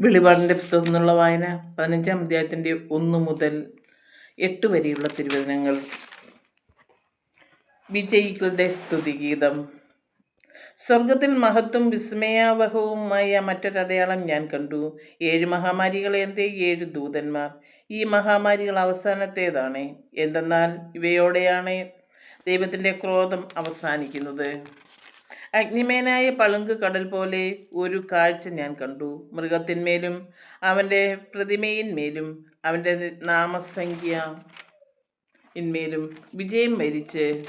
വെളിപാടിന്റെ പുസ്തകത്തിൽ നിന്നുള്ള വായന പതിനഞ്ചാം അധ്യായത്തിന്റെ ഒന്ന് മുതൽ എട്ട് വരെയുള്ള തിരുവചനങ്ങൾ. വിജയികളുടെ സ്തുതിഗീതം. സ്വർഗത്തിൽ മഹത്വം വിസ്മയാവഹവുമായ മറ്റൊരടയാളം ഞാൻ കണ്ടു. ഏഴ് മഹാമാരികളേന്തേ ഏഴ് ദൂതന്മാർ. ഈ മഹാമാരികൾ അവസാനത്തേതാണ്. എന്തെന്നാൽ ഇവയോടെയാണ് ദൈവത്തിന്റെ ക്രോധം അവസാനിക്കുന്നത്. അഗ്നിമേനായ പളുങ്ക് കടൽ പോലെ ഒരു കാഴ്ച ഞാൻ കണ്ടു. മൃഗത്തിന്മേലും അവന്റെ പ്രതിമയിന്മേലും അവന്റെ നാമസംഖ്യ ഇന്മേലും വിജയം വരിച്ച്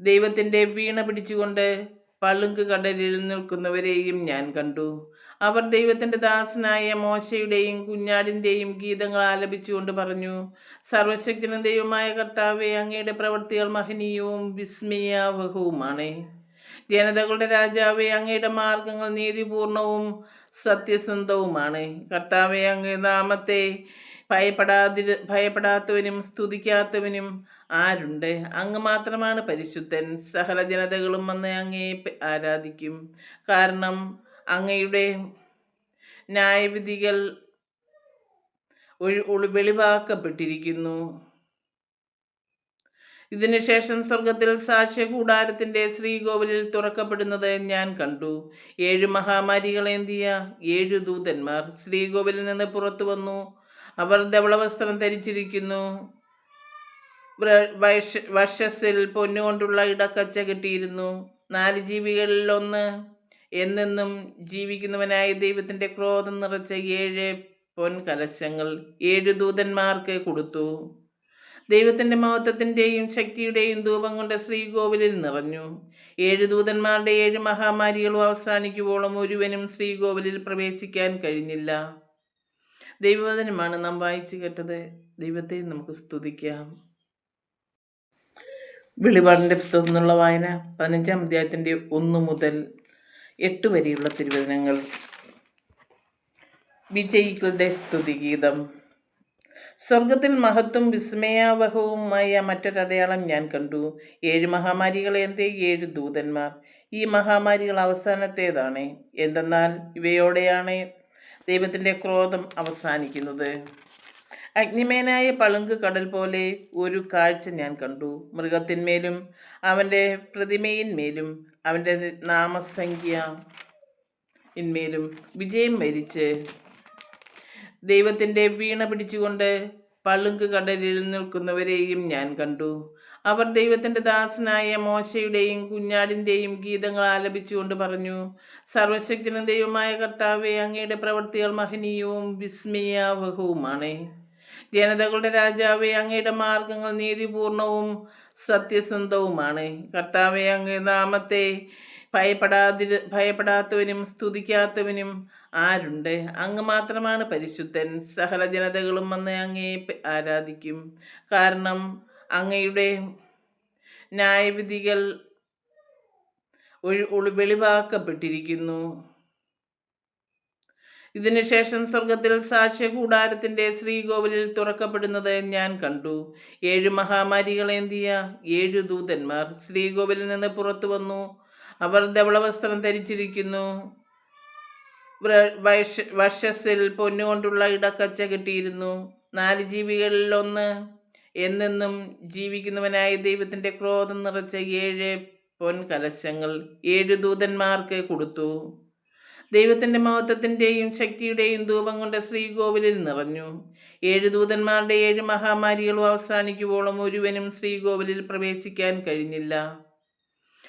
ദൈവത്തിന്റെ വീണ പിടിച്ചുകൊണ്ട് പളുങ്ക് കടലിൽ നിൽക്കുന്നവരെയും ഞാൻ കണ്ടു. അവർ ദൈവത്തിന്റെ ദാസനായ മോശയുടെയും കുഞ്ഞാടിന്റെയും ഗീതങ്ങൾ ആലപിച്ചുകൊണ്ട് പറഞ്ഞു സർവശക്തനും ദൈവമായ കർത്താവെ അങ്ങയുടെ പ്രവൃത്തികൾ മഹനീയവും വിസ്മയാവഹവുമാണ്. ജനതകളുടെ രാജാവെ അങ്ങയുടെ മാർഗങ്ങൾ നീതിപൂർണവും സത്യസന്ധവുമാണ്. കർത്താവെ അങ്ങ് നാമത്തെ ഭയപ്പെടാതി ഭയപ്പെടാത്തവനും സ്തുതിക്കാത്തവനും ആരുണ്ട്? അങ്ങ് മാത്രമാണ് പരിശുദ്ധൻ. സകല ജനതകളും വന്ന് അങ്ങയെ ആരാധിക്കും. കാരണം അങ്ങയുടെ ന്യായവിധികൾ ഒഴി വെളിവാക്കപ്പെട്ടിരിക്കുന്നു. ഇതിനുശേഷം സ്വർഗത്തിൽ സാക്ഷ്യ കൂടാരത്തിന്റെ ശ്രീകോവിലിൽ തുറക്കപ്പെടുന്നത് ഞാൻ കണ്ടു. ഏഴ് മഹാമാരികളേന്തിയ ഏഴു ദൂതന്മാർ ശ്രീകോവിലിൽ നിന്ന് പുറത്തു വന്നു. അവർ ധവളവസ്ത്രം ധരിച്ചിരിക്കുന്നു. വഷസ്സിൽ പൊന്നുകൊണ്ടുള്ള ഇടക്കച്ച കിട്ടിയിരുന്നു. നാല് ജീവികളിൽ ഒന്ന്. എന്നെന്നും ജീവിക്കുന്നവനായ ദൈവത്തിന്റെ ക്രോധം നിറച്ച ഏഴ് പൊൻകലശങ്ങൾ ഏഴു ദൂതന്മാർക്ക് കൊടുത്തു. ദൈവത്തിന്റെ മഹത്വത്തിന്റെയും ശക്തിയുടെയും ധൂപം കൊണ്ട് ശ്രീകോവിലിൽ നിറഞ്ഞു. ഏഴ് ദൂതന്മാരുടെ ഏഴ് മഹാമാരികളും അവസാനിക്കുവോളം ഒരുവനും ശ്രീകോവിലിൽ പ്രവേശിക്കാൻ കഴിഞ്ഞില്ല. ദൈവവചനമാണ് നാം വായിച്ചു കേട്ടത്. ദൈവത്തെ നമുക്ക് സ്തുതിക്കാം. വെളിപാടിന്റെ പുസ്തകത്തിൽ നിന്നുള്ള വായന പതിനഞ്ചാം അധ്യായത്തിന്റെ ഒന്ന് മുതൽ എട്ട് വരെയുള്ള തിരുവചനങ്ങൾ. വിജയികളുടെ സ്തുതിഗീതം. സ്വർഗത്തിൽ മഹത്വം വിസ്മയാവഹവുമായ മറ്റൊരടയാളം ഞാൻ കണ്ടു. ഏഴ് മഹാമാരികളേന്തേ ഏഴ് ദൂതന്മാർ. ഈ മഹാമാരികൾ അവസാനത്തേതാണ്. എന്തെന്നാൽ ഇവയോടെയാണ് ദൈവത്തിന്റെ ക്രോധം അവസാനിക്കുന്നത്. അഗ്നിമേനായ പളുങ്ക് കടൽ പോലെ ഒരു കാഴ്ച ഞാൻ കണ്ടു. മൃഗത്തിന്മേലും അവന്റെ പ്രതിമയിന്മേലും അവന്റെ നാമസംഖ്യ ഇന്മേലും വിജയം വരിച്ച് ദൈവത്തിന്റെ വീണ പിടിച്ചുകൊണ്ട് പളുങ്ക് കടലിൽ നിൽക്കുന്നവരെയും ഞാൻ കണ്ടു. അവർ ദൈവത്തിന്റെ ദാസനായ മോശയുടെയും കുഞ്ഞാടിന്റെയും ഗീതങ്ങൾ ആലപിച്ചുകൊണ്ട് പറഞ്ഞു സർവശക്തനും ദൈവമായ കർത്താവെ അങ്ങയുടെ പ്രവൃത്തികൾ മഹനീയവും വിസ്മയാവഹവുമാണ്. ജനതകളുടെ രാജാവെ അങ്ങയുടെ മാർഗങ്ങൾ നീതിപൂർണവും സത്യസന്ധവുമാണ്. കർത്താവെ അങ്ങ് നാമത്തെ ഭയപ്പെടാതി ഭയപ്പെടാത്തവനും സ്തുതിക്കാത്തവനും ആരുണ്ട്? അങ്ങ് മാത്രമാണ് പരിശുദ്ധൻ. സകല ജനതകളും വന്ന് അങ്ങയെ ആരാധിക്കും. കാരണം അങ്ങയുടെ ന്യായവിധികൾ വെളിവാക്കപ്പെട്ടിരിക്കുന്നു. ഇതിനുശേഷം സ്വർഗത്തിൽ സാക്ഷ്യ കൂടാരത്തിന്റെ ശ്രീകോവിലിൽ തുറക്കപ്പെടുന്നത് ഞാൻ കണ്ടു. ഏഴ് മഹാമാരികളേന്തിയ ഏഴു ദൂതന്മാർ ശ്രീകോവിലിൽ നിന്ന് പുറത്തു വന്നു. അവർ ധവളവസ്ത്രം ധരിച്ചിരിക്കുന്നു. വർഷസിൽ പൊന്നുകൊണ്ടുള്ള ഇടക്കച്ച കിട്ടിയിരുന്നു. നാല് ജീവികളിൽ ഒന്ന്. എന്നെന്നും ജീവിക്കുന്നവനായ ദൈവത്തിന്റെ ക്രോധം നിറച്ച ഏഴ് പൊൻ കലശങ്ങൾ ഏഴ് ദൂതന്മാർക്ക് കൊടുത്തു. ദൈവത്തിന്റെ മഹത്വത്തിന്റെയും ശക്തിയുടെയും ധൂപം കൊണ്ട് ശ്രീകോവിലിൽ നിറഞ്ഞു. ഏഴ് ദൂതന്മാരുടെ ഏഴ് മഹാമാരികളും അവസാനിക്കുവോളം ഒരുവനും ശ്രീകോവിലിൽ പ്രവേശിക്കാൻ കഴിഞ്ഞില്ല.